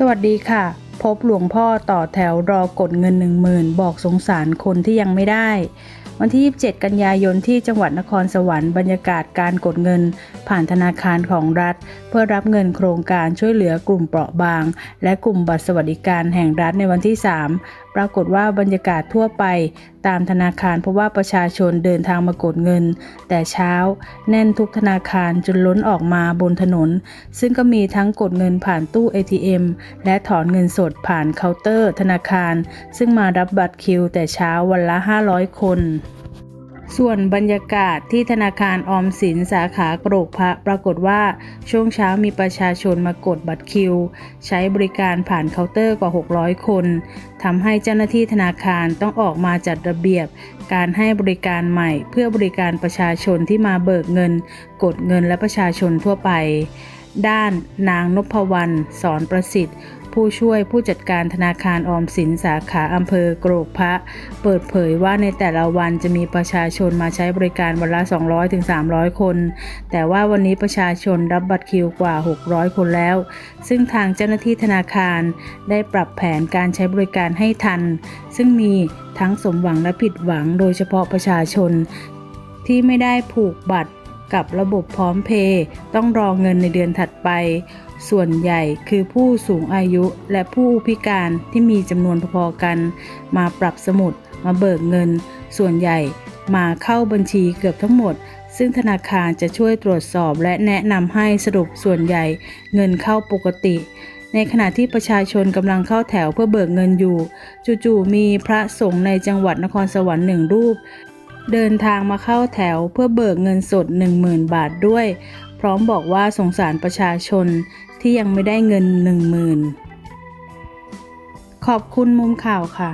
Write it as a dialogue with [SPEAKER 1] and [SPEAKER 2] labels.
[SPEAKER 1] สวัสดีค่ะ พบหลวงพ่อต่อแถวรอกดเงินหนึ่งหมื่นบอกสงสารคนที่ยังไม่ได้ วันที่ 27 กันยายนที่จังหวัดนครสวรรค์บรรยากาศการกดเงิน ผ่านธนาคารของรัฐ เพื่อรับเงินโครงการช่วยเหลือกลุ่มเปราะบาง และกลุ่มบัตรสวัสดิการแห่งรัฐในวันที่ 3 ปรากฏว่าบรรยากาศทั่วไป ตามธนาคารเพราะว่าประชาชนเดินทางมากดเงิน แต่เช้า แน่นทุกธนาคารจนล้นออกมาบนถนน ซึ่งก็มีทั้งกดเงินผ่านตู้ ATM และถอนเงินสดผ่านเคาน์เตอร์ธนาคาร ซึ่งมารับบัตรคิว แต่เช้าวันละ 500 คนส่วนบรรยากาศที่ธนาคารออมสินสาขากรกพระปรากฏว่าช่วงเช้ามีประชาชนมากดบัตรคิว ใช้บริการผ่านเคาน์เตอร์กว่า 600 คนทำให้เจ้าหน้าที่ธนาคารต้องออกมาจัดระเบียบ การให้บริการใหม่ เพื่อบริการประชาชนที่มาเบิกเงิน กดเงินและประชาชนทั่วไป ด้านนางนพวรรณสอนประสิทธิ์ ผู้ช่วยผู้จัดการธนาคารออมสินสาขาอำเภอโกรกพระ เปิดเผยว่าในแต่ละวันจะมีประชาชนมาใช้บริการวันละ 200-300 คน แต่ว่าวันนี้ประชาชนรับบัตรคิวกว่า 600 คนแล้ว ซึ่งทางเจ้าหน้าที่ธนาคารได้ปรับแผนการใช้บริการให้ทัน ซึ่งมีทั้งสมหวังและผิดหวังโดยเฉพาะประชาชนที่ไม่ได้ผูกบัตร กับระบบพร้อมเพย์ต้องรอเงินในเดือนถัดไป ส่วนใหญ่คือผู้สูงอายุและผู้พิการที่มีจำนวนพอๆกัน มาปรับสมุดมาเบิกเงิน ส่วนใหญ่มาเข้าบัญชีเกือบทั้งหมด ซึ่งธนาคารจะช่วยตรวจสอบและแนะนำให้สรุปส่วนใหญ่เงินเข้าปกติ ในขณะที่ประชาชนกำลังเข้าแถวเพื่อเบิกเงินอยู่ จู่ๆมีพระสงฆ์ในจังหวัดนครสวรรค์หนึ่งรูป เดินทางมาเข้าแถวเพื่อเบิกเงินสด 10,000 บาทด้วย พร้อมบอกว่าสงสารประชาชนที่ยังไม่ได้เงิน 10,000 ขอบคุณมุมข่าวค่ะ